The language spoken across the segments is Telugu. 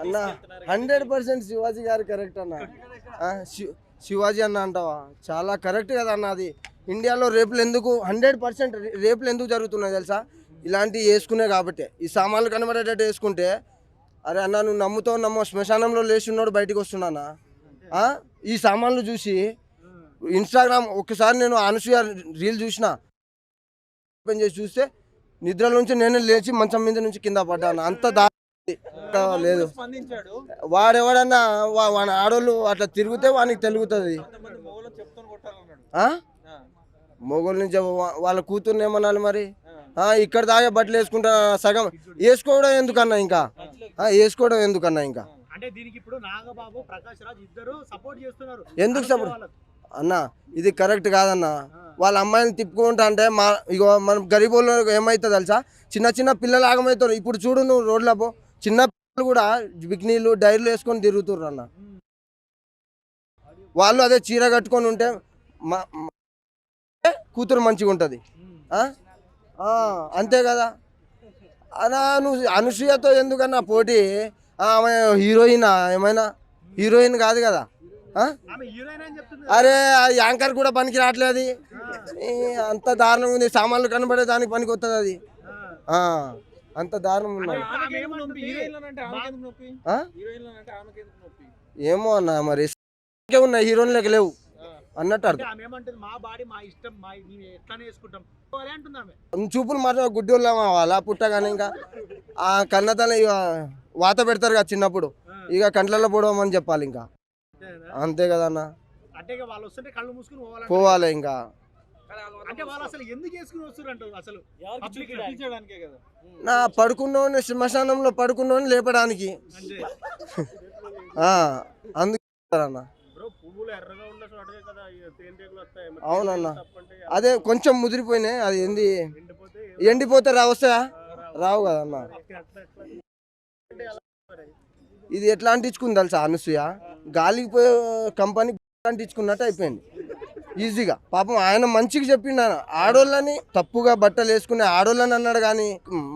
అన్న. హండ్రెడ్ పర్సెంట్ శివాజీ గారు కరెక్ట్ అన్న. శివాజీ అన్న అంటావా? చాలా కరెక్ట్ కదా అన్న అది. ఇండియాలో రేపులు ఎందుకు హండ్రెడ్ పర్సెంట్ రేపులు ఎందుకు జరుగుతున్నాయి తెలుసా? ఇలాంటివి వేసుకునే కాబట్టి. ఈ సామాన్లు కనబడేటట్టు వేసుకుంటే అరే అన్న నువ్వు నమ్ముతావు నమ్మో శ్మశానంలో లేచి ఉన్నాడు బయటికి వస్తున్నానా ఆ? ఈ సామాన్లు చూసి ఇన్స్టాగ్రామ్ ఒక్కసారి నేను అనసూయ రీల్ చూసిన ఓపెన్ చేసి చూస్తే నిద్ర నుంచి నేను లేచి మంచం మీద నుంచి కింద పడ్డాను అంత దా లేదు. స్పందించాడు? వాడెవడన్నా వా- వాని ఆడోళ్ళు అట్లా తిరిగితే వానికి తెలుగుతుంది. మొగోళ్ళ నుంచి వాళ్ళ కూతుర్ని ఏమనాలి మరి? ఇక్కడ దాకా బట్టలు వేసుకుంటా సగం. వేసుకోవడం ఎందుకన్నా ఇంకా? ఆ, వేసుకోవడం ఎందుకన్నా ఇంకా? అంటే దీనికి ఇప్పుడు నాగబాబు ప్రకాష్ రాజ్ ఇద్దరు సపోర్ట్ చేస్తున్నారు. ఎందుకు? వాళ్ళకు. అన్న ఇది కరెక్ట్ కాదన్న. వాళ్ళ అమ్మాయిని తిప్పుకుంటా అంటే మా ఇగో మనం గరీబ్ వాళ్ళు ఏమైతే తెలుసా? చిన్న చిన్న పిల్లలు ఆగమవుతారు ఇప్పుడు చూడు నువ్వు రోడ్ల పో చిన్న పిల్లలు కూడా బిక్నీలు డైర్లు వేసుకొని తిరుగుతుర్రు అన్న. వాళ్ళు అదే చీర కట్టుకొని ఉంటే మా కూతురు మంచిగా ఉంటుంది. అంతే కదా. అలా నువ్వు అనసూయతో ఎందుకన్నా పోటీ? ఆమె హీరోయినా ఏమైనా? హీరోయిన్ కాదు కదా. అరే యాంకర్ కూడా పనికి రావట్లేదు అంత దారుణం ఉంది. సామాన్లు కనబడే దానికి పనికి వస్తుంది అది. అంత దారుణం నొప్పి? ఏమో అన్న మరి. ఇంకే ఉన్నాయి హీరోయిన్లకి లేవు. అన్నట్టు అంటే అర్థం. చూపులు మాత్రం గుడ్డి వాళ్ళ పుట్టగానే ఇంకా ఆ కన్నతన ఇక వాత పెడతారు కదా చిన్నప్పుడు. ఇక కంట్లలో పొడవమని చెప్పాలి ఇంకా? అంతే కదన్న అంటే ఇక వాళ్ళు వస్తుంటే కళ్ళు మూసుకుని పోవాలంటే పోవాలి ఇంకా. అంటే వాళ్ళు అసలు ఎందుకు వేసుకుని వస్తారు అంటారు? అసలు ఎవరికి Public చూపించడానికే. చూపించడానికే కదా. నా పడుకున్నోని శ్మశానంలో పడుకున్నోని లేపడానికి. అందుకే అవునన్న. అదే కొంచెం ముదిరిపోయినాయి. అది ఏంది? ఎండిపోతే ఎండిపోతే రా వస్తాయా? రావు. కదన్న. ఇది ఎట్లా అంటించుకుంది తెలుసా అనసూయ? గాలికి పోయే కంపెనీ అంటించుకున్నట్టు అయిపోయింది. ఈజీగా. పాపం ఆయన మంచిగా చెప్పిండు ఆయన. ఆడోళ్ళని తప్పుగా బట్టలు వేసుకునే ఆడోళ్ళని అన్నాడు కానీ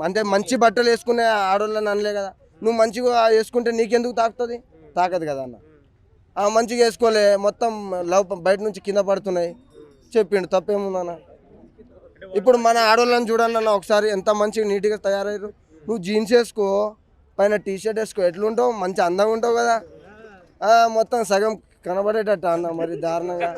అంటే మంచి బట్టలు వేసుకునే ఆడోళ్ళని అనలే కదా. నువ్వు మంచిగా వేసుకుంటే నీకెందుకు తాకుతుంది? తాకదు కదా అన్న. ఆ మంచిగా వేసుకోలే మొత్తం లవ్ బయట నుంచి కింద పడుతున్నాయి చెప్పిండు. తప్పేముందన్న ఇప్పుడు మన ఆడోళ్ళని చూడండి అన్న ఒకసారి ఎంత మంచిగా నీట్గా తయారయ్యారు. నువ్వు జీన్స్ వేసుకో పైన టీ షర్ట్ వేసుకో ఎట్లుంటావు? మంచి అందంగా ఉంటావు కదా. మొత్తం సగం కనబడేటట్టు అన్న మరి దారుణంగా.